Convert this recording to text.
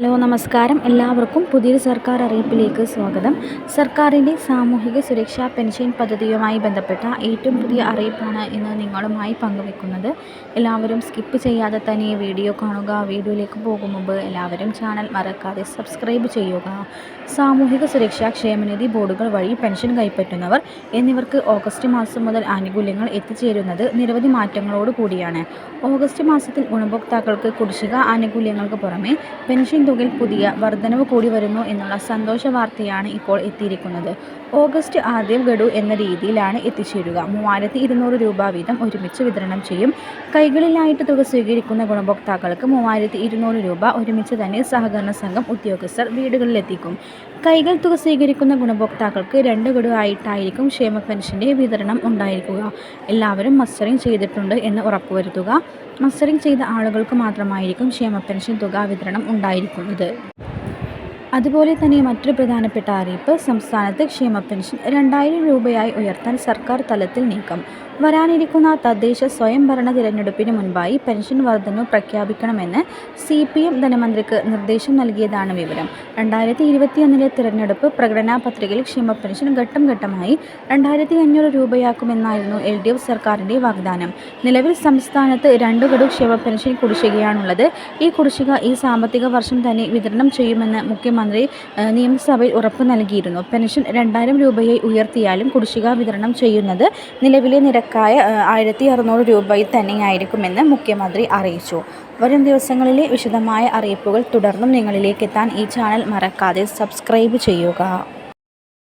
Hello നമസ്കാരം. എല്ലാവർക്കും പുതിയൊരു സർക്കാർ അറിയിപ്പിലേക്ക് സ്വാഗതം. സർക്കാരിന്റെ സാമൂഹിക സുരക്ഷാ പെൻഷൻ പദ്ധതിയുമായി ബന്ധപ്പെട്ട ഏറ്റവും പുതിയ അറിയിപ്പാണ് ഇന്ന് നിങ്ങളുമായി പങ്കുവെക്കുന്നത്. എല്ലാവരും സ്കിപ്പ് ചെയ്യാതെ തന്നെ വീഡിയോ കാണുക. വീഡിയോയിലേക്ക് പോകും മുമ്പ് എല്ലാവരും ചാനൽ മറക്കാതെ സബ്സ്ക്രൈബ് ചെയ്യുക. സാമൂഹിക സുരക്ഷാ ക്ഷേമനിധി ബോർഡുകൾ വഴി പെൻഷൻ കൈപ്പറ്റുന്നവർ എന്നിവർക്ക് ഓഗസ്റ്റ് മാസം മുതൽ ആനുകൂല്യങ്ങൾ എത്തിച്ചേരുന്നത് നിരവധി മാറ്റങ്ങളോട് കൂടിയാണ്. ഓഗസ്റ്റ് മാസത്തിൽ ഗുണഭോക്താക്കൾക്ക് കുടിശ്ശിക ആനുകൂല്യങ്ങൾക്ക് പുറമെ പെൻഷൻ തുകയിൽ പുതിയ വർധനവ് കൂടി വരുന്നു എന്നുള്ള സന്തോഷ വാർത്തയാണ് ഇപ്പോൾ എത്തിയിരിക്കുന്നത്. ഓഗസ്റ്റ് ആദ്യം ഗഡു എന്ന രീതിയിലാണ് എത്തിച്ചേരുക. മൂവായിരത്തി ഇരുന്നൂറ് രൂപ വീതം ഒരുമിച്ച് വിതരണം ചെയ്യും. കൈകളിലായിട്ട് തുക സ്വീകരിക്കുന്ന ഗുണഭോക്താക്കൾക്ക് മൂവായിരത്തി ഇരുന്നൂറ് രൂപ ഒരുമിച്ച് തന്നെ സഹകരണ സംഘം ഉദ്യോഗസ്ഥർ വീടുകളിലെത്തിക്കും. കൈകൾ തുക സ്വീകരിക്കുന്ന ഗുണഭോക്താക്കൾക്ക് രണ്ട് ഗഡുവായിട്ടായിരിക്കും ക്ഷേമ പെൻഷന്റെ വിതരണം ഉണ്ടായിരിക്കുക. എല്ലാവരും മസ്റ്ററിംഗ് ചെയ്തിട്ടുണ്ട് എന്ന് ഉറപ്പുവരുത്തുക. മസ്റ്ററിംഗ് ചെയ്ത ആളുകൾക്ക് മാത്രമായിരിക്കും ക്ഷേമ പെൻഷൻ തുക വിതരണം ഉണ്ടായിരിക്കുന്നത്. അതുപോലെ തന്നെ മറ്റൊരു പ്രധാനപ്പെട്ട അറിയിപ്പ് സംസ്ഥാനത്ത് ക്ഷേമ പെൻഷൻ രണ്ടായിരം രൂപയായി ഉയർത്താൻ സർക്കാർ തലത്തിൽ നീക്കം. വരാനിരിക്കുന്ന തദ്ദേശ സ്വയംഭരണ തിരഞ്ഞെടുപ്പിന് മുൻപായി പെൻഷൻ വർധനവ് പ്രഖ്യാപിക്കണമെന്ന് സി പി എം ധനമന്ത്രിക്ക് നിർദ്ദേശം നൽകിയതാണ് വിവരം. രണ്ടായിരത്തി ഇരുപത്തിയൊന്നിലെ തിരഞ്ഞെടുപ്പ് പ്രകടനാ പത്രികയിൽ ക്ഷേമ പെൻഷൻ ഘട്ടം ഘട്ടമായി രണ്ടായിരത്തി അഞ്ഞൂറ് രൂപയാക്കുമെന്നായിരുന്നു എൽ ഡി എഫ് സർക്കാരിന്റെ വാഗ്ദാനം. നിലവിൽ സംസ്ഥാനത്ത് രണ്ട് ഗഡു ക്ഷേമ പെൻഷൻ കുടിശ്ശികയാണുള്ളത്. ഈ കുടിശ്ശിക ഈ സാമ്പത്തിക വർഷം തന്നെ വിതരണം ചെയ്യുമെന്ന് മുഖ്യമന്ത്രി നിയമസഭയിൽ ഉറപ്പ് നൽകിയിരുന്നു. പെൻഷൻ രണ്ടായിരം രൂപയായി ഉയർത്തിയാലും കുടിശ്ശിക വിതരണം ചെയ്യുന്നത് നിലവിലെ നിരക്കായ ആയിരത്തി അറുന്നൂറ് രൂപയിൽ തന്നെയായിരിക്കുമെന്ന് മുഖ്യമന്ത്രി അറിയിച്ചു. വരും ദിവസങ്ങളിലെ വിശദമായ അറിയിപ്പുകൾ തുടർന്നും നിങ്ങളിലേക്ക് എത്താൻ ഈ ചാനൽ മറക്കാതെ സബ്സ്ക്രൈബ് ചെയ്യുക.